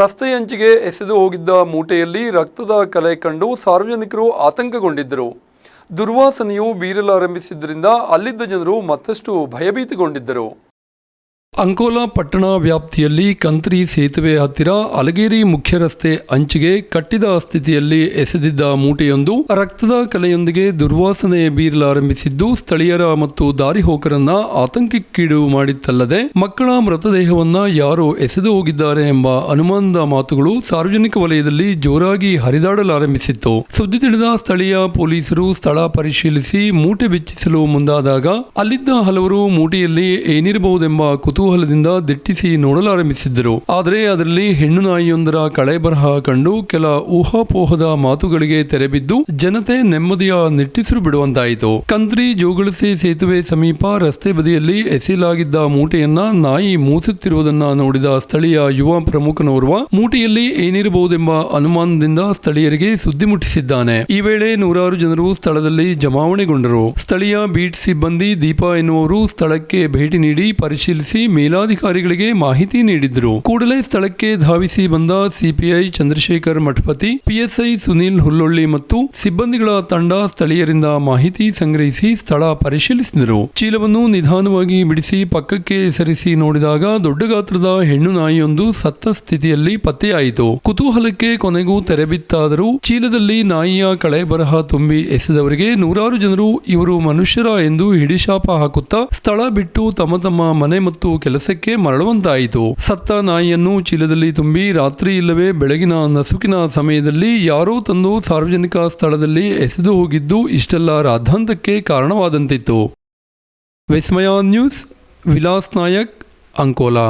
ರಸ್ತೆಯಂಚಿಗೆ ಎಸೆದು ಹೋಗಿದ್ದ ಮೂಟೆಯಲ್ಲಿ ರಕ್ತದ ಕಲೆ ಕಂಡು ಸಾರ್ವಜನಿಕರು ಆತಂಕಗೊಂಡಿದ್ದರು. ದುರ್ವಾಸನೆಯು ಬೀರಲಾರಂಭಿಸಿದ್ದರಿಂದ ಅಲ್ಲಿದ್ದ ಜನರು ಮತ್ತಷ್ಟು ಭಯಭೀತಗೊಂಡಿದ್ದರು. ಅಂಕೋಲಾ ಪಟ್ಟಣ ವ್ಯಾಪ್ತಿಯಲ್ಲಿ ಕಂತ್ರಿ ಸೇತುವೆ ಹತ್ತಿರ ಅಲಗೇರಿ ಮುಖ್ಯ ರಸ್ತೆ ಅಂಚಿಗೆ ಕಟ್ಟಿದ ಸ್ಥಿತಿಯಲ್ಲಿ ಎಸೆದಿದ್ದ ಮೂಟೆಯೊಂದು ರಕ್ತದ ಕಲೆಯೊಂದಿಗೆ ದುರ್ವಾಸನೆ ಬೀರಲಾರಂಭಿಸಿದ್ದು, ಸ್ಥಳೀಯರ ಮತ್ತು ದಾರಿಹೋಕರನ್ನ ಆತಂಕಕ್ಕೀಡು ಮಾಡಿತ್ತಲ್ಲದೆ, ಮಕ್ಕಳ ಮೃತದೇಹವನ್ನ ಯಾರೋ ಎಸೆದು ಹೋಗಿದ್ದಾರೆ ಎಂಬ ಅನುಮಾನದ ಮಾತುಗಳು ಸಾರ್ವಜನಿಕ ವಲಯದಲ್ಲಿ ಜೋರಾಗಿ ಹರಿದಾಡಲಾರಂಭಿಸಿತ್ತು. ಸುದ್ದಿ ತಿಳಿದ ಸ್ಥಳೀಯ ಪೊಲೀಸರು ಸ್ಥಳ ಪರಿಶೀಲಿಸಿ ಮೂಟೆ ಬಿಚ್ಚಿಸಲು ಮುಂದಾದಾಗ, ಅಲ್ಲಿದ್ದ ಹಲವರು ಮೂಟೆಯಲ್ಲಿ ಏನಿರಬಹುದೆಂಬ ಕುತೂಹಲದಿಂದ ದಿಟ್ಟಿಸಿ ನೋಡಲಾರಂಭಿಸಿದ್ದರು ಆದರೆ ಅದರಲ್ಲಿ ಹೆಣ್ಣು ನಾಯಿಯೊಂದರ ಕಳೆ ಬರಹ ಕಂಡು ಕೆಲ ಊಹಾಪೋಹದ ಮಾತುಗಳಿಗೆ ತೆರೆಬಿದ್ದು ಜನತೆ ನೆಮ್ಮದಿಯ ನಿಟ್ಟಿಸಿರು ಬಿಡುವಂತಾಯಿತು. ಕಂತ್ರಿ ಜೋಗಳಿಸಿ ಸೇತುವೆ ಸಮೀಪ ರಸ್ತೆ ಬದಿಯಲ್ಲಿ ಎಸೆಯಲಾಗಿದ್ದ ಮೂಟೆಯನ್ನ ನಾಯಿ ಮೂಸುತ್ತಿರುವುದನ್ನ ನೋಡಿದ ಸ್ಥಳೀಯ ಯುವ ಪ್ರಮುಖನೋರ್ವ, ಮೂಟೆಯಲ್ಲಿ ಏನಿರಬಹುದೆಂಬ ಅನುಮಾನದಿಂದ ಸ್ಥಳೀಯರಿಗೆ ಸುದ್ದಿ ಮುಟ್ಟಿಸಿದ್ದಾನೆ. ಈ ವೇಳೆ ನೂರಾರು ಜನರು ಸ್ಥಳದಲ್ಲಿ ಜಮಾವಣೆಗೊಂಡರು. ಸ್ಥಳೀಯ ಬೀಟ್ ಸಿಬ್ಬಂದಿ ದೀಪಾ ಎನ್ನುವರು ಸ್ಥಳಕ್ಕೆ ಭೇಟಿ ನೀಡಿ ಪರಿಶೀಲಿಸಿ ಮೇಲಾಧಿಕಾರಿಗಳಿಗೆ ಮಾಹಿತಿ ನೀಡಿದ್ರು. ಕೂಡಲೇ ಸ್ಥಳಕ್ಕೆ ಧಾವಿಸಿ ಬಂದ ಸಿಪಿಐ ಚಂದ್ರಶೇಖರ್ ಮಠಪತಿ, ಪಿಎಸ್ಐ ಸುನೀಲ್ ಹುಲ್ಲೊಳ್ಳಿ ಮತ್ತು ಸಿಬ್ಬಂದಿಗಳ ತಂಡ ಸ್ಥಳೀಯರಿಂದ ಮಾಹಿತಿ ಸಂಗ್ರಹಿಸಿ ಸ್ಥಳ ಪರಿಶೀಲಿಸಿದರು. ಚೀಲವನ್ನು ನಿಧಾನವಾಗಿ ಬಿಡಿಸಿ ಪಕ್ಕಕ್ಕೆ ಸರಿಸಿ ನೋಡಿದಾಗ ದೊಡ್ಡ ಗಾತ್ರದ ಹೆಣ್ಣು ನಾಯಿಯೊಂದು ಸತ್ತ ಸ್ಥಿತಿಯಲ್ಲಿ ಪತ್ತೆಯಾಯಿತು. ಕುತೂಹಲಕ್ಕೆ ಕೊನೆಗೂ ತೆರೆಬಿತ್ತಾದರೂ ಚೀಲದಲ್ಲಿ ನಾಯಿಯ ಕಳೆ ಬರಹ ತುಂಬಿ ಎಸೆದವರಿಗೆ ನೂರಾರು ಜನರು ಇವರು ಮನುಷ್ಯರ ಎಂದು ಹಿಡಿಶಾಪ ಹಾಕುತ್ತಾ ಸ್ಥಳ ಬಿಟ್ಟು ತಮ್ಮ ತಮ್ಮ ಮನೆ ಮತ್ತು ಕೆಲಸಕ್ಕೆ ಮರಳುವಂತಾಯಿತು. ಸತ್ತ ನಾಯಿಯನ್ನು ಚೀಲದಲ್ಲಿ ತುಂಬಿ ರಾತ್ರಿ ಇಲ್ಲವೇ ಬೆಳಗಿನ ನಸುಕಿನ ಸಮಯದಲ್ಲಿ ಯಾರೋ ತಂದು ಸಾರ್ವಜನಿಕ ಸ್ಥಳದಲ್ಲಿ ಎಸೆದು ಹೋಗಿದ್ದು ಇಷ್ಟೆಲ್ಲ ರಾದ್ಧಾಂತಕ್ಕೆ ಕಾರಣವಾದಂತಿತ್ತು. ವಿಸ್ಮಯ ನ್ಯೂಸ್, ವಿಲಾಸ್ ನಾಯಕ್, ಅಂಕೋಲಾ.